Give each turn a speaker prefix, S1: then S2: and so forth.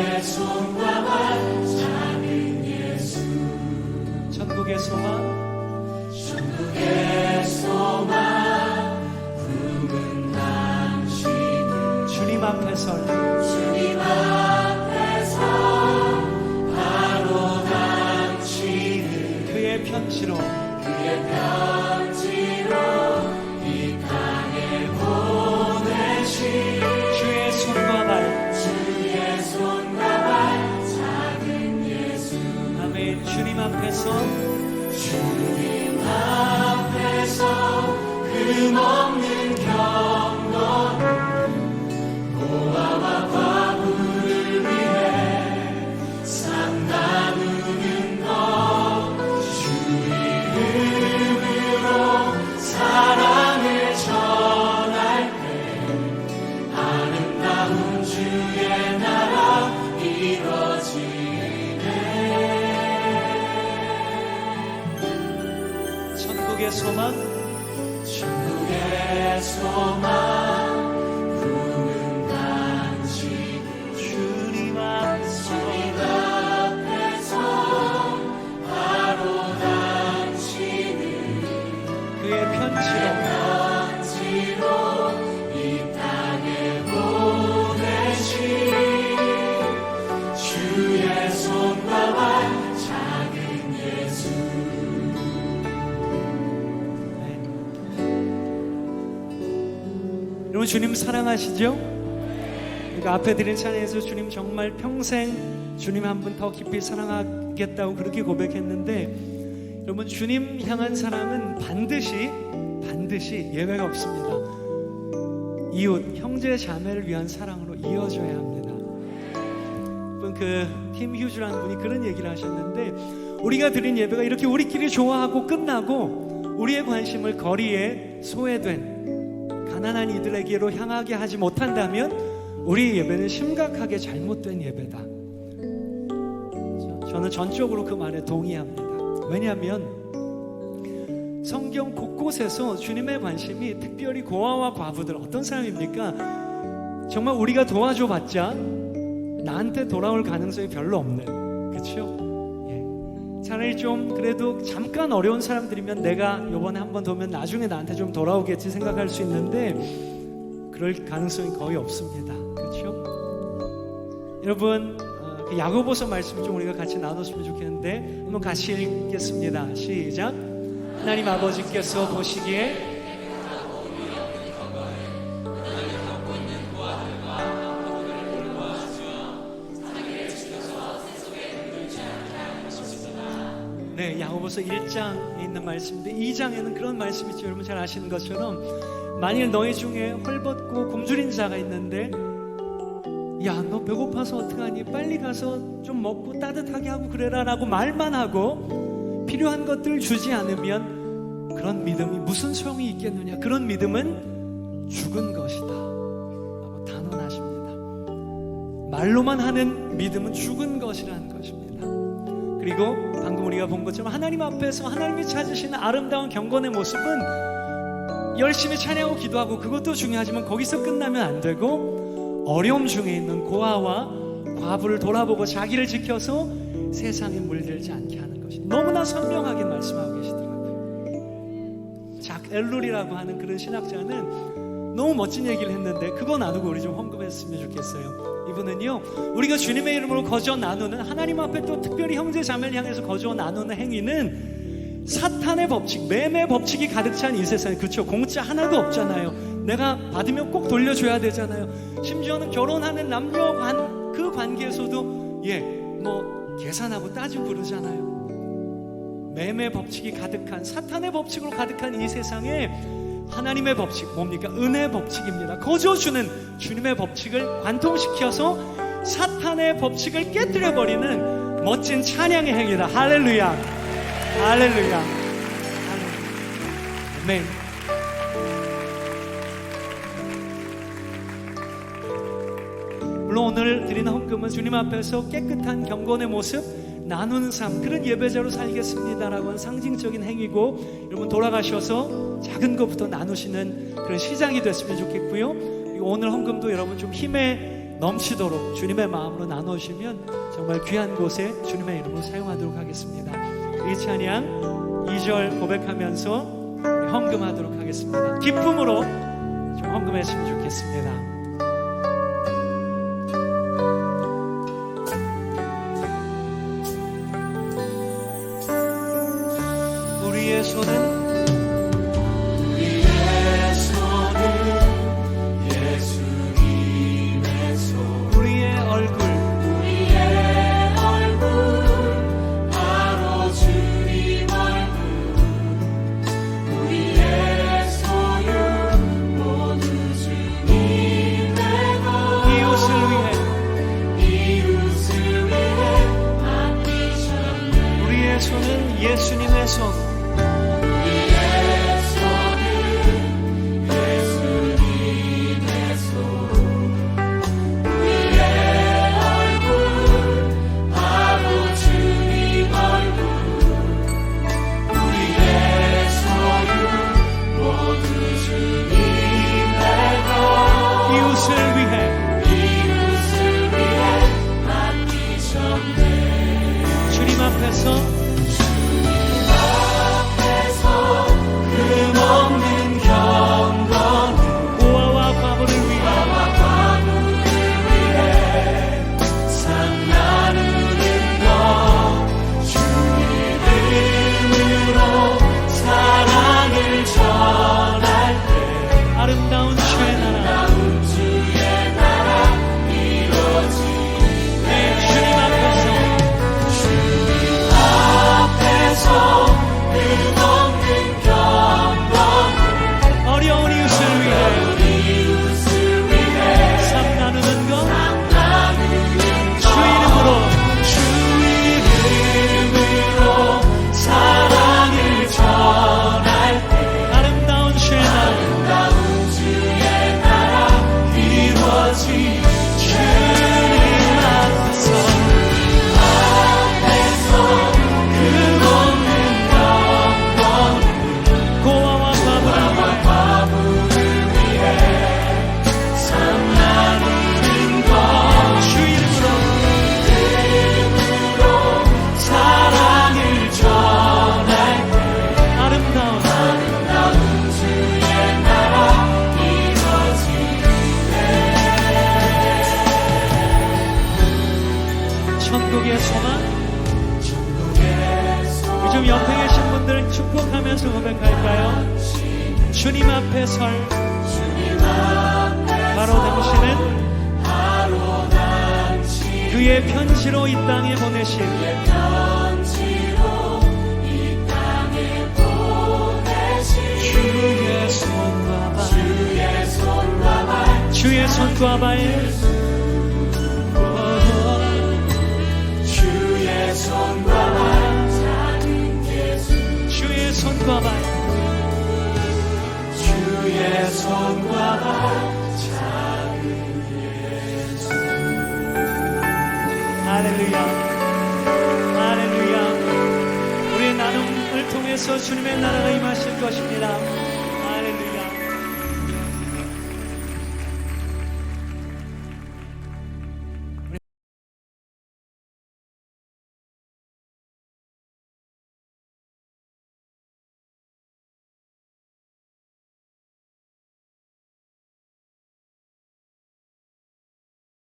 S1: 주의 손과
S2: 작은 예수
S1: 천국의 소망.
S2: 천국의 소망. 구은 당신
S1: 주님 앞에서.
S2: 주님 앞
S1: 여러분 주님 사랑하시죠? 그러니까 앞에 드린 찬양에서 주님 정말 평생 주님 한 분 더 깊이 사랑하겠다고 그렇게 고백했는데 여러분 주님 향한 사랑은 반드시 반드시 예외가 없습니다. 이웃 형제 자매를 위한 사랑으로 이어져야 합니다. 그팀 휴즈라는 분이 그런 얘기를 하셨는데 우리가 드린 예배가 이렇게 우리끼리 좋아하고 끝나고 우리의 관심을 거리에 소외된 가난한 이들에게로 향하게 하지 못한다면 우리 예배는 심각하게 잘못된 예배다. 저- 저는 전적으로 그 말에 동의합니다. 왜냐하면 성경 곳곳에서 주님의 관심이 특별히 고아와 과부들 어떤 사람입니까? 정말 우리가 도와줘 봤자 나한테 돌아올 가능성이 별로 없는 그렇죠? 예. 차라리 좀 그래도 잠깐 어려운 사람들이면 내가 요번에 한번 도면 나중에 나한테 좀 돌아오겠지 생각할 수 있는데 그럴 가능성이 거의 없습니다. 그렇죠? 여러분 어, 그 야고보서 말씀 좀 우리가 같이 나눴으면 좋겠는데 한번 같이 읽겠습니다. 시작. 하나님 아버지께서 보시기에 네, 야고보서 1장에 있는 말씀인데 2장에는 그런 말씀이 있죠. 여러분 잘 아시는 것처럼 만일 너희 중에 헐벗고 굶주린 자가 있는데 야, 너 배고파서 어떡하니? 빨리 가서 좀 먹고 따뜻하게 하고 그래라라고 말만 하고 필요한 것들 주지 않으면 그런 믿음이 무슨 소용이 있겠느냐? 그런 믿음은 죽은 것이다. 라고 단언하십니다. 말로만 하는 믿음은 죽은 것이라는 것입니다. 그리고 우리가 본 것처럼 하나님 앞에서 하나님이 찾으시는 아름다운 경건의 모습은 열심히 찬양하고 기도하고 그것도 중요하지만 거기서 끝나면 안 되고 어려움 중에 있는 고아와 과부를 돌아보고 자기를 지켜서 세상에 물들지 않게 하는 것이 너무나 선명하게 말씀하고 계시더라고요. 작 엘룰이라고 하는 그런 신학자는 너무 멋진 얘기를 했는데 그거 나누고 우리 좀 헌금했으면 좋겠어요. 이분은요, 우리가 주님의 이름으로 거저 나누는 하나님 앞에 또 특별히 형제 자매를 향해서 거저 나누는 행위는 사탄의 법칙, 매매 법칙이 가득 찬 이 세상에 그렇죠. 공짜 하나도 없잖아요. 내가 받으면 꼭 돌려줘야 되잖아요. 심지어는 결혼하는 남녀 관 그 관계에서도 예, 뭐 계산하고 따지고 그러잖아요. 매매 법칙이 가득한 사탄의 법칙으로 가득한 이 세상에 하나님의 법칙 뭡니까? 은혜 법칙입니다. 거저 주는 주님의 법칙을 관통시켜서 사탄의 법칙을 깨뜨려 버리는 멋진 찬양의 행위다. 할렐루야. 할렐루야. 할렐루야. 아멘. 물론 오늘 드리는 헌금은 주님 앞에서 깨끗한 경건의 모습 나누는 삶 그런 예배자로 살겠습니다라고 하는 상징적인 행위고 여러분 돌아가셔서 작은 것부터 나누시는 그런 시장이 됐으면 좋겠고요. 오늘 헌금도 여러분 좀 힘에 넘치도록 주님의 마음으로 나누시면 정말 귀한 곳에 주님의 이름으로 사용하도록 하겠습니다. 이 찬양 2절 고백하면서 헌금하도록 하겠습니다. 기쁨으로 좀 헌금했으면 좋겠습니다 우리의 손은 예수님의 손.
S3: 지금 옆에 계신 분들 축복하면서 고백할까요? 주님 앞에 설. 바로 당신은 그의 편지로 이 땅에 보내신 주의 손과 발.
S1: 주의 손과 발.
S3: 손과 발
S1: 주의 손과 발 작은 예수
S3: 할렐루야. 할렐루야. 우리의 나눔을 통해서 주님의 나라가 임하실 것입니다.